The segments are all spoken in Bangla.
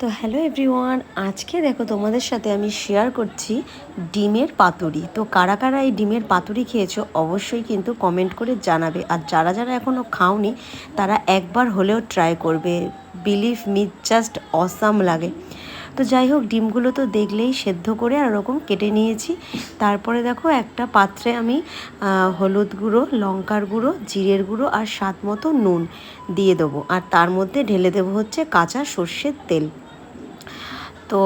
তো হ্যালো এভরিওয়ান আজকে দেখো তোমাদের সাথে আমি শেয়ার করছি ডিমের পাতুরি। তো কারা কারা এই ডিমের পাতুরি খেয়েছো অবশ্যই কিন্তু কমেন্ট করে জানাবে। আর যারা যারা এখনও খাওনি, তারা একবার হলেও ট্রাই করবে। বিলিভ মি জাস্ট অসাম লাগে। তো যাই হোক, ডিমগুলো তো দেখলেই সেদ্ধ করে আর ওরকম কেটে নিয়েছি। তারপরে দেখো একটা পাত্রে আমি হলুদ গুঁড়ো, লঙ্কার গুঁড়ো, জিরের গুঁড়ো আর স্বাদ মতো নুন দিয়ে দেবো। আর তার মধ্যে ঢেলে দেবো হচ্ছে কাঁচা সর্ষের তেল। তো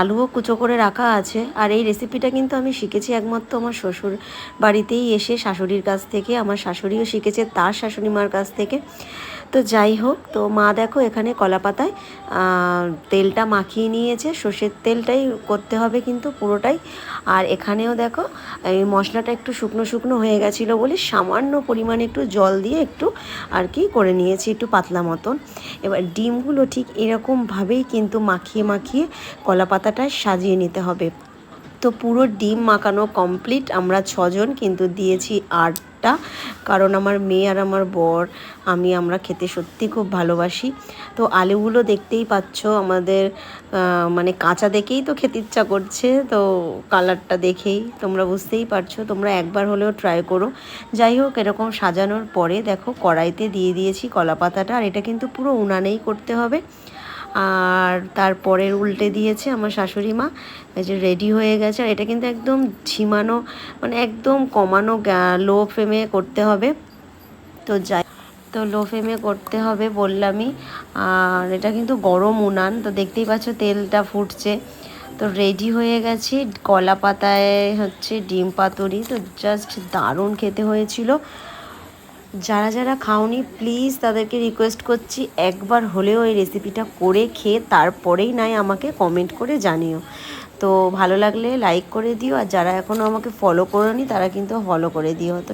আলুও কুচো করে রাখা আছে। আর এই রেসিপিটা কিন্তু আমি শিখেছি একমাত্র আমার শ্বশুর বাড়িতেই এসে শাশুড়ির কাছ থেকে, আমার শাশুড়িও শিখেছে তার শাশুড়ি মার কাছ থেকে। তো যাই হোক, তো মা দেখো এখানে কলা পাতায় তেলটা মাখিয়ে নিয়েছে। সর্ষের তেলটাই করতে হবে কিন্তু পুরোটাই। আর এখানেও দেখো, এই মশলাটা একটু শুকনো শুকনো হয়ে গেছিল বলে সামান্য পরিমাণে একটু জল দিয়ে একটু আর কি করে নিয়েছি একটু পাতলা মতন। এবার ডিমগুলো ঠিক এরকমভাবেই কিন্তু মাখিয়ে মাখিয়ে কলা পাতাটায় সাজিয়ে নিতে হবে। তো পুরো ডিম মাখানো কমপ্লিট আমরা ছজন, কিন্তু দিয়েছি আটটা। কারণ আমার মেয়ে আর আমার বর, আমি, আমরা খেতে সত্যি খুব ভালোবাসি। তো আলুগুলো দেখতেই পাচ্ছ, আমাদের মানে কাঁচা দেখেই তো খেতে ইচ্ছা করছে। তো কালারটা দেখেই তোমরা বুঝতেই পারছ, তোমরা একবার হলেও ট্রাই করো। যাই হোক, এরকম সাজানোর পরে দেখো, কড়াইতে দিয়ে দিয়েছি কলা পাতাটা আর এটা কিন্তু পুরো উনানেই করতে হবে। আর তারপরের উল্টে দিয়েছে আমার শাশুড়ি মা। এই যে রেডি হয়ে গেছে। আর এটা কিন্তু একদম ঝিমানো মানে একদম কমানো লো ফ্লেমে করতে হবে। তো যাই, তো লো ফ্লেমে করতে হবে বললামই। আর এটা কিন্তু গরম উনান, তো দেখতেই পাচ্ছ তেলটা ফুটছে। তো রেডি হয়ে গেছি। কলা পাতায় হচ্ছে ডিম পাতুরি, তো জাস্ট দারুণ খেতে হয়েছিল। যারা যারা খাওনি প্লিজ তাদেরকে রিকোয়েস্ট করছি একবার হলেও এই রেসিপিটা করে খেয়ে তারপরেই নাই আমাকে কমেন্ট করে জানিও। তো ভালো লাগলে লাইক করে দিও, আর যারা এখনও আমাকে ফলো করোনি, তারা কিন্তু ফলো করে দিও। তো